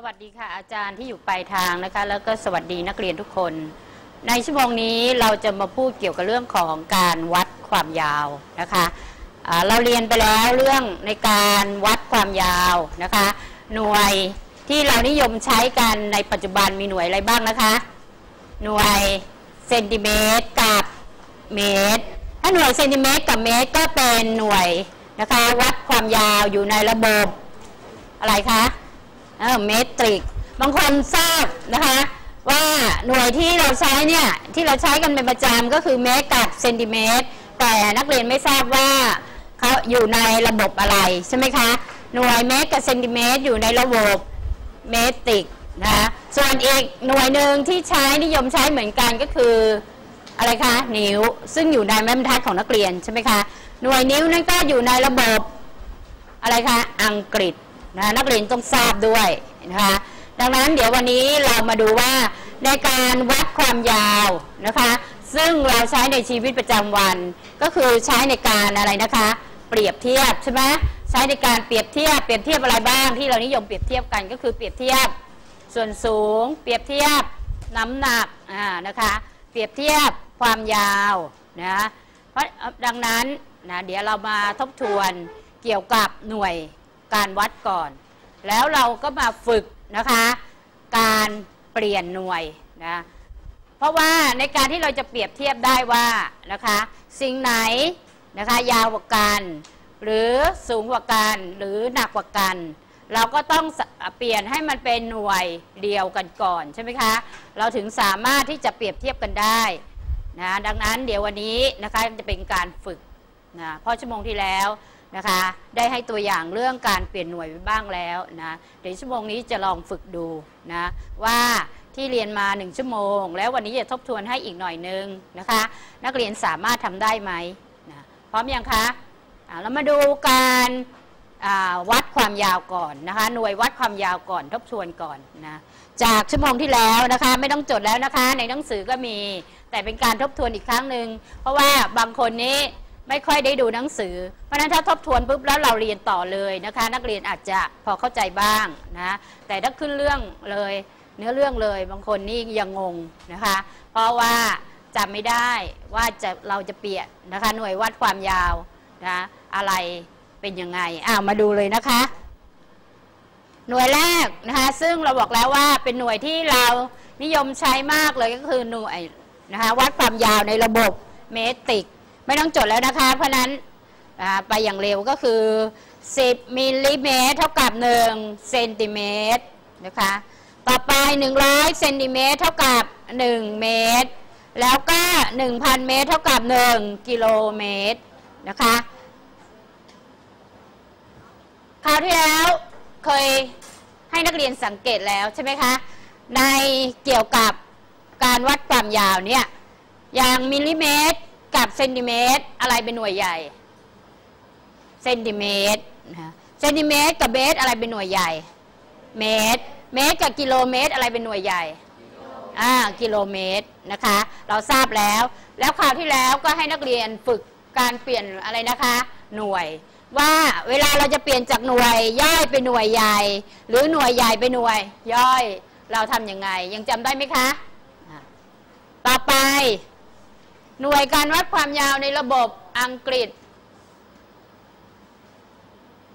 สวัสดีค่ะอาจารย์ที่อยู่ปลายทางนะคะ แล้วก็สวัสดีนักเรียนทุกคน ในชั่วโมงนี้เราจะมาพูดเกี่ยวกับเรื่องของการวัดความยาวนะคะเราเรียนไปแล้วเรื่องในการวัดความยาวนะคะ หน่วยที่เรานิยมใช้กันในปัจจุบันมีหน่วยอะไรบ้างนะคะ หน่วยเซนติเมตรกับเมตร ถ้าหน่วยเซนติเมตรกับเมตรก็เป็นหน่วยนะคะวัดความยาวอยู่ในระบบอะไรคะ เออเมตริก บางคนทราบนะคะ ว่าหน่วยที่เราใช้เนี่ย ที่เราใช้กันเป็นประจำก็คือเมตรกับเซนติเมตร แต่นักเรียนไม่ทราบว่าเขาอยู่ในระบบอะไรใช่ไหมคะ หน่วยเมตรกับเซนติเมตรอยู่ในระบบเมตริกนะะส่วนอีกหน่วยหนึ่งที่ใช้นิยมใช้เหมือนกันก็คืออะไรคะนิ้วซึ่งอยู่ในแม่บรรทัดของนักเรียนใช่ไหมคะหน่วยนิ้วนั่นก็อยู่ในระบบอะไรคะอังกฤษ นะนักเรียนต้องทราบด้วยนะคะดังนั้นเดี๋ยววันนี้เรามาดูว่าในการวัดความยาวนะคะ ซึ่งเราใช้ในชีวิตประจำวัน ก็คือใช้ในการอะไรนะคะ เปรียบเทียบใช่ไหมใช้ในการเปรียบเทียบเปรียบเทียบอะไรบ้างที่เรานิยมเปรียบเทียบกันก็คือเปรียบเทียบส่วนสูง เปรียบเทียบน้ำหนักอ่านะคะเปรียบเทียบความยาวนะเพราะดังนั้นนะเดี๋ยวเรามาทบทวนเกี่ยวกับหน่วย การวัดก่อน แล้วเราก็มาฝึกนะคะ การเปลี่ยนหน่วยนะเพราะว่าในการที่เราจะเปรียบเทียบได้ว่านะคะ สิ่งไหนนะคะยาวกว่ากันหรือสูงกว่ากันหรือหนักกว่ากัน เราก็ต้องเปลี่ยนให้มันเป็นหน่วยเดียวกันก่อนใช่ไหมคะ เราถึงสามารถที่จะเปรียบเทียบกันได้นะดังนั้นเดี๋ยววันนี้นะคะจะเป็นการฝึกนะเพราะชั่วโมงที่แล้ว นะคะ ได้ให้ตัวอย่างเรื่องการเปลี่ยนหน่วยไปบ้างแล้วนะเดี๋ยวชั่วโมงนี้จะลองฝึกดูนะว่าที่เรียนมา 1 ชั่วโมง แล้ววันนี้จะทบทวนให้อีกหน่อยนึงนะคะ นักเรียนสามารถทำได้ไหมนะพร้อมยังคะอ่าเรามาดูการอ่าวัดความยาวก่อนนะคะ หน่วยวัดความยาวก่อนทบทวนก่อนนะจากชั่วโมงที่แล้วนะคะไม่ต้องจดแล้วนะคะ ในหนังสือก็มีแต่เป็นการทบทวนอีกครั้งหนึ่งเพราะว่าบางคนนี้ ไม่ค่อยได้ดูหนังสือ เพราะนั้นถ้าทบทวนปุ๊บแล้วเราเรียนต่อเลยนะคะ นักเรียนอาจจะพอเข้าใจบ้างนะแต่ถ้าขึ้นเรื่องเลย เนื้อเรื่องเลยบางคนนี่ยังงงนะคะ เพราะว่าจำไม่ได้ว่าจะเราจะเปลี่ยนนะคะ หน่วยวัดความยาวนะอะไรเป็นยังไงอ้าวมาดูเลยนะคะ หน่วยแรกนะคะซึ่งเราบอกแล้วว่าเป็นหน่วยที่เรานิยมใช้มากเลยก็คือหน่วยนะคะวัดความยาวในระบบเมตริก ไม่ต้องจดแล้วนะคะ เพราะนั้นไปอย่างเร็วก็คือ 10มิลลิเมตรเท่ากับ1เซนติเมตรนะคะต่อไป 100เซนติเมตรเท่ากับ 1 เมตร แล้วก็ 1,000 เมตรเท่ากับ 1 กิโลเมตรนะคะคราวที่แล้วเคยให้นักเรียนสังเกตแล้วใช่ไหมคะในเกี่ยวกับการวัดความยาวเนี่ยอย่างมิลลิเมตร กับเซนติเมตรอะไรเป็นหน่วยใหญ่เซนติเมตรนะคะเซนติเมตรกับเมตรอะไรเป็นหน่วยใหญ่ เมตร เมตรกับกิโลเมตรอะไรเป็นหน่วยใหญ่อ่ากิโลเมตรนะคะ เราทราบแล้ว แล้วคราวที่แล้วก็ให้นักเรียนฝึกการเปลี่ยนอะไรนะคะ หน่วย ว่าเวลาเราจะเปลี่ยนจากหน่วยย่อยเป็นหน่วยใหญ่ หรือหน่วยใหญ่เป็นหน่วย ย่อยเราทำยังไง ยังจำได้ไหมคะ ต่อไป หน่วยการวัดความยาวในระบบอังกฤษ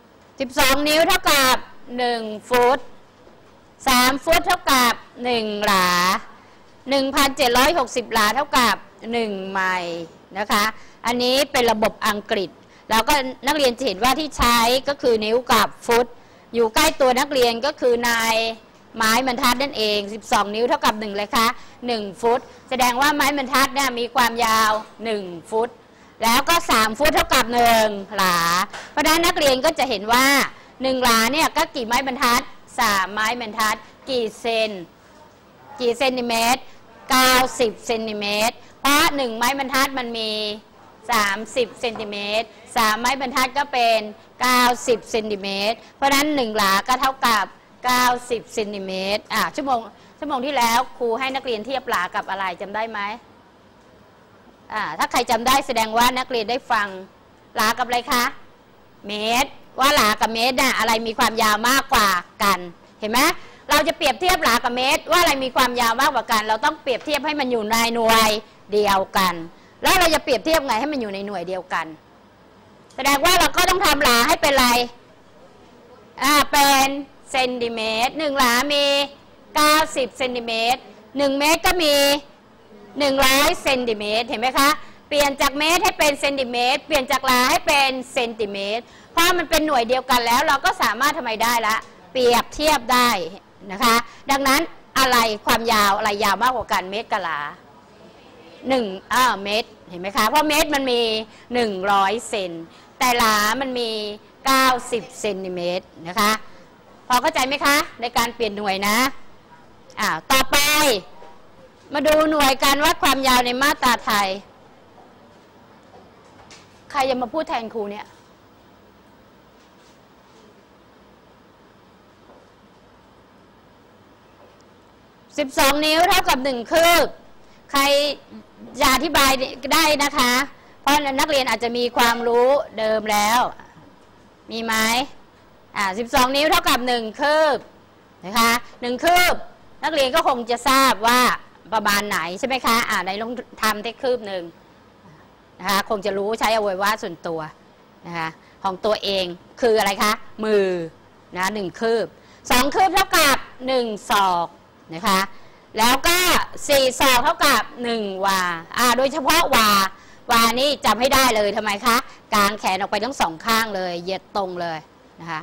12 นิ้วเท่ากับ 1 ฟุต 3 ฟุตเท่ากับ 1 หลา 1,760 หลาเท่ากับ 1 ไมล์นะคะ อันนี้เป็นระบบอังกฤษ แล้วก็นักเรียนจะเห็นว่าที่ใช้ก็คือนิ้วกับฟุต อยู่ใกล้ตัวนักเรียนก็คือนาย ไม้บรรทัดนั่นเอง 12 นิ้วเท่ากับ1เลยคะ1 ฟุต แสดงว่าไม้บรรทัดเนี่ยมีความยาว 1 ฟุต แล้วก็ 3 ฟุตเท่ากับ1หลา เพราะฉะนั้นนักเรียนก็จะเห็นว่า 1 หลาเนี่ยก็กี่ไม้บรรทัด 3 ไม้บรรทัด กี่เซน กี่เซนติเมตร 90 เซนติเมตร เพราะ 1 ไม้บรรทัดมันมี 30 เซนติเมตร 3 ไม้บรรทัดก็เป็น 90 เซนติเมตร เพราะฉะนั้น 1 หลาก็เท่ากับ 90เซนติเมตรอะชั่วโมงชั่วโมงที่แล้วครูให้นักเรียนเทียบหลากับอะไรจำได้ไหมอ่าถ้าใครจำได้แสดงว่านักเรียนได้ฟังหลากับอะไรคะเมตร ว่าหลากับเมตรน่ะอะไรมีความยาวมากกว่ากัน เห็นไหมเราจะเปรียบเทียบหลากับเมตร ว่าอะไรมีความยาวมากกว่ากัน เราต้องเปรียบเทียบให้มันอยู่ในหน่วยเดียวกัน แล้วเราจะเปรียบเทียบไงให้มันอยู่ในหน่วยเดียวกัน แสดงว่าเราก็ต้องทำหลาให้เป็นอะไรอ่าเป็น เซนติเมตรหนึ่งหลามี 90เซนติเมตรหนึ่งเมตรก็มี 100เซนติเมตรเห็นไหมคะ เปลี่ยนจากเมตรให้เป็นเซนติเมตร เปลี่ยนจากหลาให้เป็นเซนติเมตรเพราะมันเป็นหน่วยเดียวกันแล้วเราก็สามารถทำไมได้ละ เปรียบเทียบได้นะคะ ดังนั้นอะไรความยาวอะไรยาวมากกว่ากันเมตรกับหลาหนึ่งอ่าเมตรเห็นไหมคะ เพราะเมตรมันมี 100 เซนแต่หลามันมี 90 เซนติเมตรนะคะ พอเข้าใจไหมคะ ในการเปลี่ยนหน่วยนะอ่าต่อไป มาดูหน่วยการวัดความยาวในมาตราไทย ใครจะมาพูดแทนครูเนี่ย12นิ้วเท่ากับ1คืบ ใครจะอธิบายได้นะคะ เพราะนักเรียนอาจจะมีความรู้เดิมแล้ว มีไหม อ่า12นิ้วเท่ากับ1คืบนะคะ1คืบ นักเรียนก็คงจะทราบว่าประมาณไหนใช่ไหมคะอ่าในลงทำได้คืบหนึ่งนะคะคงจะรู้ใช้อวัยวะส่วนตัวนะคะของตัวเองคืออะไรคะ มือนะหนึ่งคืบสองคืบเท่ากับหนึ่งศอกนะคะแล้วก็สี่ศอกเท่ากับหนึ่งวาอ่าโดยเฉพาะวาวานี่จำให้ได้เลยทำไมคะกางแขนออกไปทั้งสองข้างเลยเหยียดตรงเลยนะคะ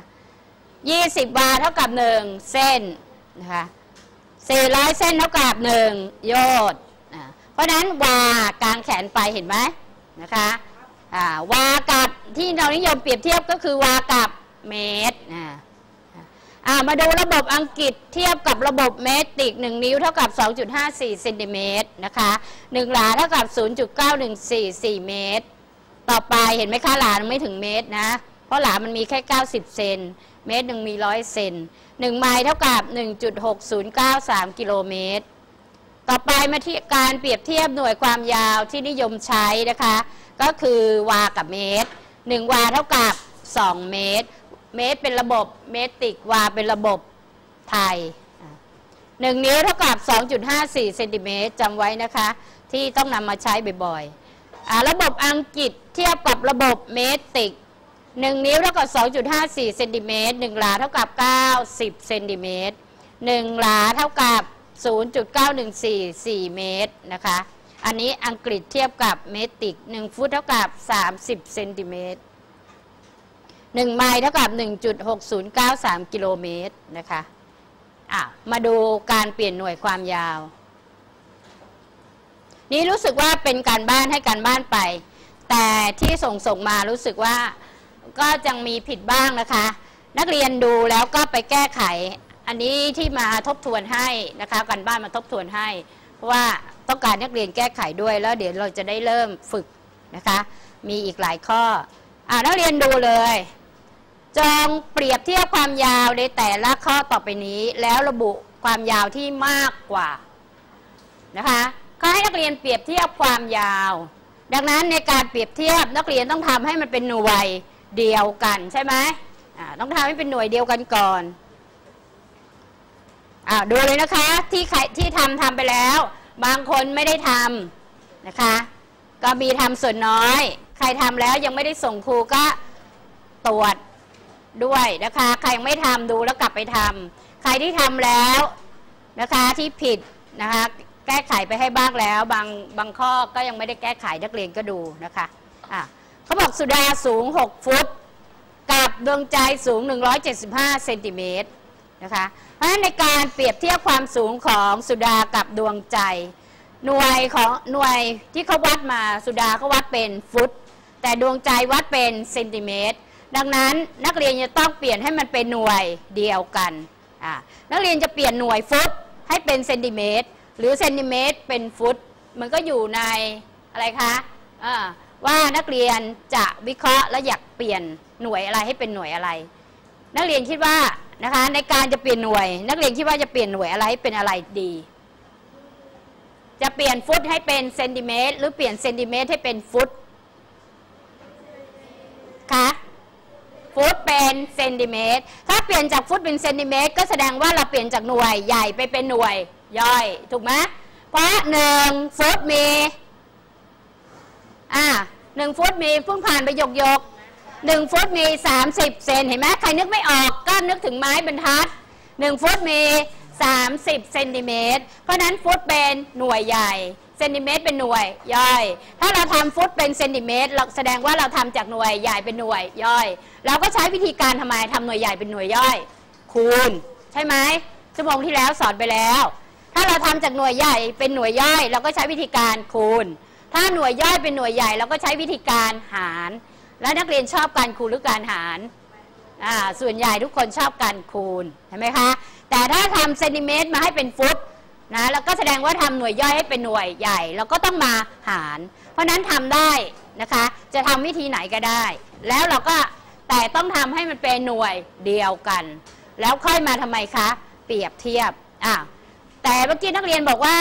ยี่สิบวาเท่ากับหนึ่งเส้นนะคะ400 เส้นเท่ากับ 1 โยชน์เพราะนั้นวากลางแขนไปเห็นไหมนะคะวากับที่เรานิยมเปรียบเทียบก็คือวากับเมตรมาดูระบบอังกฤษเทียบกับระบบเมตริก 1 นิ้วเท่ากับ 2.54เซนติเมตรนะคะ1หลาเท่ากับ 0.9144 เมตร ต่อไปเห็นไหมคะหลาไม่ถึงเมตรนะ เพราะหลามันมีแค่ 90 เซน เมตรหนึ่งมีร้อยเซนหนึ่งไมล์เท่ากับ 1.6093 กิโลเมตร ต่อไปมาที่การเปรียบเทียบหน่วยความยาวที่นิยมใช้นะคะ ก็คือวากับเมตร 1 วาเท่ากับ 2 เมตร เมตรเป็นระบบเมตริกวาเป็นระบบไทย 1 นิ้วเท่ากับ 2.54 เซนติเมตรจำไว้นะคะ ที่ต้องนำมาใช้บ่อยๆ ระบบอังกฤษเทียบกับระบบเมตริก 1นิ้วเท่ากับ 2.54เซนติเมตร1หลาเท่ากับ 90เซนติเมตร1หลาเท่ากับ 0.9144 เมตรนะคะ อันนี้อังกฤษเทียบกับเมตริก 1 ฟุตเท่ากับ 30เซนติเมตร1ไมล์เท่ากับ 1.6093 กิโลเมตรนะคะอะมาดูการเปลี่ยนหน่วยความยาว นี่รู้สึกว่าเป็นการบ้านให้การบ้านไป แต่ที่ส่งส่งมารู้สึกว่า ก็ยังมีผิดบ้างนะคะ นักเรียนดูแล้วก็ไปแก้ไข อันนี้ที่มาทบทวนให้นะคะการบ้านมาทบทวนให้ เพราะว่าต้องการนักเรียนแก้ไขด้วยแล้วเดี๋ยวเราจะได้เริ่มฝึกนะคะ มีอีกหลายข้ออ่านักเรียนดูเลยจงเปรียบเทียบความยาวในแต่ละข้อต่อไปนี้ แล้วระบุความยาวที่มากกว่านะคะเขาให้นักเรียนเปรียบเทียบความยาว ดังนั้นในการเปรียบเทียบนักเรียนต้องทำให้มันเป็นหน่วย เดียวกันใช่ไหมต้องทำให้เป็นหน่วยเดียวกันก่อนอ่าดูเลยนะคะที่ใครที่ทำทำไปแล้ว บางคนไม่ได้ทำนะคะ ก็มีทำส่วนน้อย ใครทำแล้วยังไม่ได้ส่งครูก็ตรวจด้วยนะคะ ใครยังไม่ทำดูแล้วกลับไปทำใครที่ทำแล้วนะคะที่ผิดนะคะแก้ไขไปให้บ้างแล้ว บางบางข้อก็ยังไม่ได้แก้ไขนักเรียนก็ดูนะคะอะ เขาบอกสุดาสูง 6 ฟุต กับดวงใจสูง 175 เซนติเมตรนะคะ เพราะฉะนั้นในการเปรียบเทียบความสูงของสุดากับดวงใจ หน่วยของหน่วยที่เขาวัดมาสุดาเขาวัดเป็นฟุต แต่ดวงใจวัดเป็นเซนติเมตร ดังนั้นนักเรียนจะต้องเปลี่ยนให้มันเป็นหน่วยเดียวกันนักเรียนจะเปลี่ยนหน่วยฟุตให้เป็นเซนติเมตรหรือเซนติเมตรเป็นฟุต มันก็อยู่ในอะไรคะอ่า ว่านักเรียนจะวิเคราะห์และอยากเปลี่ยนหน่วยอะไรให้เป็นหน่วยอะไร นักเรียนคิดว่านะคะในการจะเปลี่ยนหน่วย นักเรียนคิดว่าจะเปลี่ยนหน่วยอะไรให้เป็นอะไรดี จะเปลี่ยนฟุตให้เป็นเซนติเมตรหรือเปลี่ยนเซนติเมตรให้เป็นฟุตคะฟุตเป็นเซนติเมตรถ้าเปลี่ยนจากฟุตเป็นเซนติเมตรก็แสดงว่าเราเปลี่ยนจากหน่วยใหญ่ไปเป็นหน่วยย่อย ถูกไหมเพราะหนึ่งฟุตมี อ่าหนึ่งฟุตมีเพิ่งผ่านไปหยกยกๆหนึ่งฟุตมี 30 เซนเห็นไหมใครนึกไม่ออกก็นึกถึงไม้บรรทัดหนึ่งฟุตมี 30 เซนติเมตร เพราะฉะนั้นฟุตเป็นหน่วยใหญ่ เซนติเมตรเป็นหน่วยย่อย ถ้าเราทำฟุตเป็นเซนติเมตรเราแสดงว่าเราทำจากหน่วยใหญ่เป็นหน่วยย่อย เราก็ใช้วิธีการทำไมทำหน่วยใหญ่เป็นหน่วยย่อย คูณ ใช่ไหมชั่วโมงที่แล้วสอนไปแล้ว ถ้าเราทำจากหน่วยใหญ่เป็นหน่วยย่อย เราก็ใช้วิธีการคูณ ถ้าหน่วยย่อยเป็นหน่วยใหญ่เราก็ใช้วิธีการหาร แล้วนักเรียนชอบการคูณหรือการหารส่วนใหญ่ทุกคนชอบการคูณเห็นไหมคะ แต่ถ้าทำเซนติเมตรมาให้เป็นฟุตนะแล้วก็แสดงว่าทำหน่วยย่อยให้เป็นหน่วยใหญ่ เราก็ต้องมาหาร เพราะฉะนั้นทำได้นะคะ จะทำวิธีไหนก็ได้ แล้วเราก็แต่ต้องทำให้มันเป็นหน่วยเดียวกัน แล้วค่อยมาทำไมคะ เปรียบเทียบอ่าแต่เมื่อกี้นักเรียนบอกว่า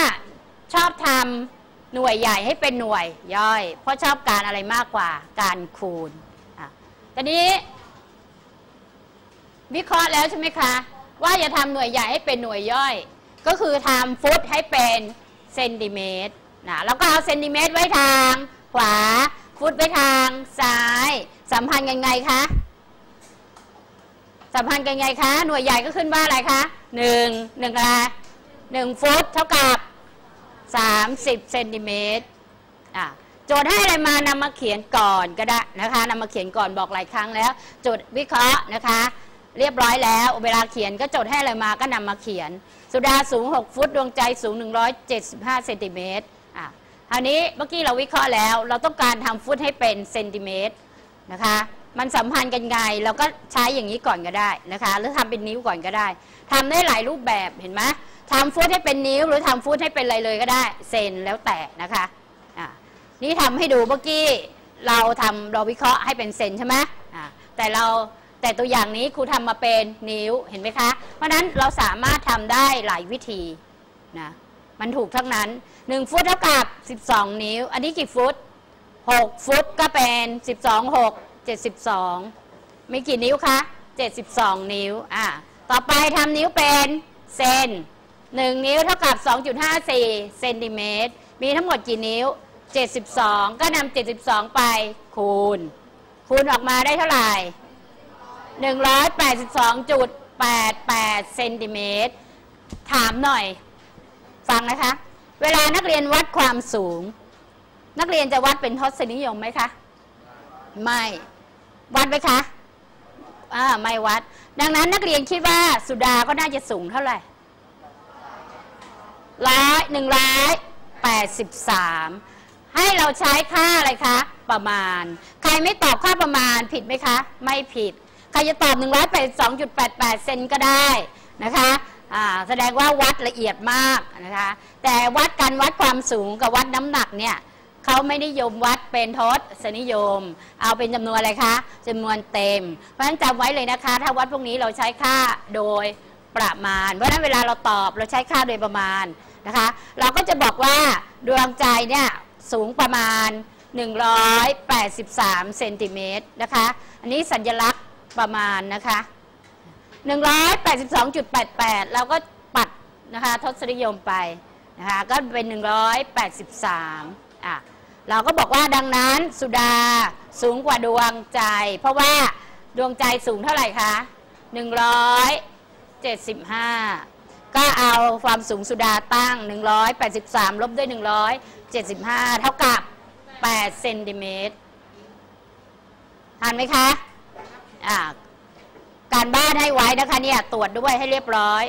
ชอบทำ หน่วยใหญ่ให้เป็นหน่วยย่อย เพราะชอบการอะไรมากกว่าการคูณอะตอนนี้ วิเคราะห์แล้วใช่ไหมคะ ว่าจะทำหน่วยใหญ่ให้เป็นหน่วยย่อย ก็คือทำฟุตให้เป็นเซนติเมตรนะแล้วก็เอาเซนติเมตรไว้ทางขวา ฟุตไว้ทางซ้าย สัมพันธ์กันไงคะสัมพันธ์กันไงคะ หน่วยใหญ่ก็ขึ้นว่าอะไรคะหนึ่งหนึ่งอะไรหนึ่งฟุตเท่ากับ 30เซนติเมตรอะโจทย์ให้อะไรมานำมาเขียนก่อนก็ได้นะคะนำมาเขียนก่อนบอกหลายครั้งแล้วโจทย์วิเคราะห์นะคะ เรียบร้อยแล้ว เวลาเขียนก็โจทย์ให้อะไรมาก็นำมาเขียน สุดาสูง 6 ฟุตดวงใจสูง 175เซนติเมตรอะคราวนี้เมื่อกี้เราวิเคราะห์แล้ว เราต้องการทำฟุตให้เป็นเซนติเมตรนะคะ มันสัมพันธ์กันไง เราก็ใช้อย่างนี้ก่อนก็ได้นะคะหรือทำเป็นนิ้วก่อนก็ได้ทำได้หลายรูปแบบเห็นไหมทำฟุตให้เป็นนิ้ว หรือทำฟุตให้เป็นอะไรเลยก็ได้เซนแล้วแต่นะคะอะนี่ทำให้ดูเมื่อกี้เราทำเราวิเคราะห์ให้เป็นเซนใช่ไหมอะแต่เราแต่ตัวอย่างนี้ครูทำมาเป็นนิ้วเห็นไหมคะ เพราะฉะนั้นเราสามารถทำได้หลายวิธีนะมันถูกทั้งนั้น 1 ฟุตเท่ากับ 12 นิ้ว อันนี้กี่ฟุต 6 ฟุตก็เป็น 12 6 72 มีกี่นิ้วคะ 72 นิ้ว อะต่อไปทำนิ้วเป็นเซน 1 นิ้วเท่ากับ 2.54 เซนติเมตร มีทั้งหมดกี่นิ้ว 72 ก็นำ72 ไปคูณ คูณออกมาได้เท่าไหร่ 182.88 เซนติเมตร ถามหน่อย ฟังนะคะ เวลานักเรียนวัดความสูงนักเรียนจะวัดเป็นทศนิยมไหมคะ ไม่ วัดไหมคะอ่าไม่วัด ดังนั้นนักเรียนคิดว่าสุดาก็น่าจะสูงเท่าไหร่ร้อยหนึ่งร้อยแปดสิบสามให้เราใช้ค่าอะไรคะ ประมาณ ใครไม่ตอบค่าประมาณผิดไหมคะ ไม่ผิด ใครจะตอบ 182.88 เซนก็ได้นะคะอ่าแสดงว่าวัดละเอียดมากนะคะ แต่วัดการวัดความสูงกับวัดน้ำหนักเนี่ย เขาไม่นิยมวัดเป็นทศนิยม เอาเป็นจำนวนอะไรคะจำนวนเต็ม เพราะฉะนั้นจำไว้เลยนะคะ ถ้าวัดพวกนี้เราใช้ค่าโดยประมาณ เพราะฉะนั้นเวลาเราตอบเราใช้ค่าโดยประมาณนะคะ เราก็จะบอกว่าดวงใจเนี่ยสูงประมาณ 183เซนติเมตรนะคะ อันนี้สัญลักษณ์ประมาณนะคะ 182.88 เราก็ปัดนะคะทศนิยมไปนะคะก็เป็น 183 อะเราก็บอกว่าดังนั้นสุดาสูงกว่าดวงใจ เพราะว่าดวงใจสูงเท่าไหร่คะ 175 ก็เอาความสูงสุดาตั้ง 183 ลบด้วย 175 เท่ากับ 8 เซนติเมตรทันไหมคะอ่าการบ้านให้ไว้นะคะเนี่ยตรวจด้วยให้เรียบร้อย